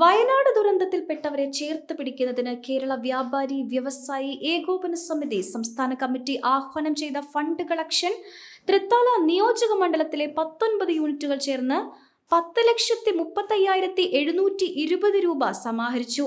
വയനാട് ദുരന്തത്തിൽപ്പെട്ടവരെ ചേർത്ത് പിടിക്കുന്നതിന് കേരള വ്യാപാരി വ്യവസായി ഏകോപന സമിതി സംസ്ഥാന കമ്മിറ്റി ആഹ്വാനം ചെയ്ത ഫണ്ട് കളക്ഷൻ തൃത്താല നിയോജക മണ്ഡലത്തിലെ പത്തൊൻപത് യൂണിറ്റുകൾ ചേർന്ന് പത്ത് ലക്ഷത്തി മുപ്പത്തയ്യായിരത്തി എഴുന്നൂറ്റി ഇരുപത് രൂപ സമാഹരിച്ചു.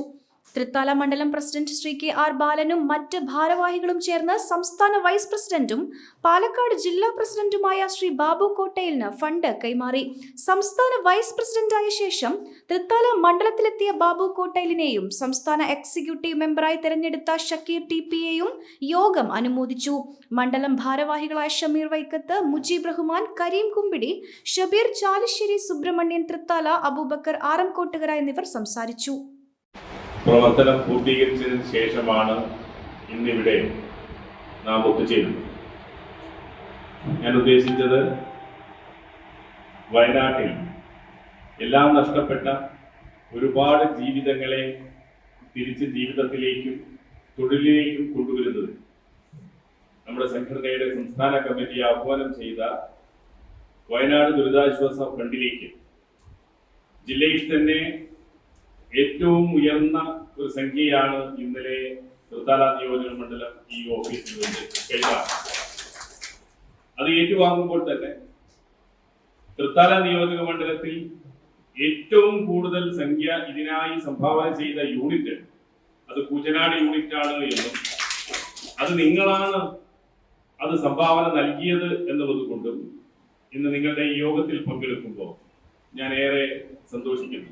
തൃത്താല മണ്ഡലം പ്രസിഡന്റ് ശ്രീ കെ ആർ ബാലനും മറ്റ് ഭാരവാഹികളും ചേർന്ന് സംസ്ഥാന വൈസ് പ്രസിഡന്റും പാലക്കാട് ജില്ലാ പ്രസിഡന്റുമായ ശ്രീ ബാബു കോട്ടയിലിന് ഫണ്ട് കൈമാറി. സംസ്ഥാന വൈസ് പ്രസിഡന്റായ ശേഷം തൃത്താല മണ്ഡലത്തിലെത്തിയ ബാബു കോട്ടയിലിനെയും സംസ്ഥാന എക്സിക്യൂട്ടീവ് മെമ്പറായി തെരഞ്ഞെടുത്ത ഷക്കീർ ടി പിയെയും യോഗം അനുമോദിച്ചു. മണ്ഡലം ഭാരവാഹികളായ ഷമീർ വൈക്കത്ത് മുജീബ് റഹ്മാൻ കരീം കുമ്പിടി ഷബീർ ചാലിശ്ശേരി സുബ്രഹ്മണ്യൻ തൃത്താല അബൂബക്കർ ആറംകോട്ടുകര എന്നിവർ സംസാരിച്ചു. പ്രവർത്തനം പൂർത്തീകരിച്ചതിന് ശേഷമാണ് ഇന്നിവിടെ നാം ഒത്തുചേരുന്നത്. ഞാൻ ഉദ്ദേശിച്ചത് വയനാട്ടിൽ എല്ലാം നഷ്ടപ്പെട്ട ഒരുപാട് ജീവിതങ്ങളെ തിരിച്ച് ജീവിതത്തിലേക്കും തൊഴിലിലേക്കും കൊണ്ടുവരുന്നത് നമ്മുടെ സംഘടനയുടെ സംസ്ഥാന കമ്മിറ്റി ആഹ്വാനം ചെയ്ത വയനാട് ദുരിതാശ്വാസ ഫണ്ടിലേക്ക് ജില്ലയിൽ തന്നെ ഏറ്റവും ഉയർന്ന ഒരു സംഖ്യയാണ് ഇന്നലെ തൃത്താല നിയോജക മണ്ഡലം ഈ ഓഫീസിൽ നിന്ന് കൈമാറി അത് ഏറ്റുവാങ്ങുമ്പോൾ തന്നെ തൃത്താല നിയോജക മണ്ഡലത്തിൽ ഏറ്റവും കൂടുതൽ സംഖ്യ ഇതിനായി സംഭാവന ചെയ്ത യൂണിറ്റ് അത് കുജനാട് യൂണിറ്റ് ആണ് എന്നും അത് നിങ്ങളാണ് അത് സംഭാവന നൽകിയത് എന്നുള്ളത് കൊണ്ടും ഇന്ന് നിങ്ങളുടെ ഈ യോഗത്തിൽ പങ്കെടുക്കുമ്പോൾ ഞാൻ ഏറെ സന്തോഷിക്കുന്നു.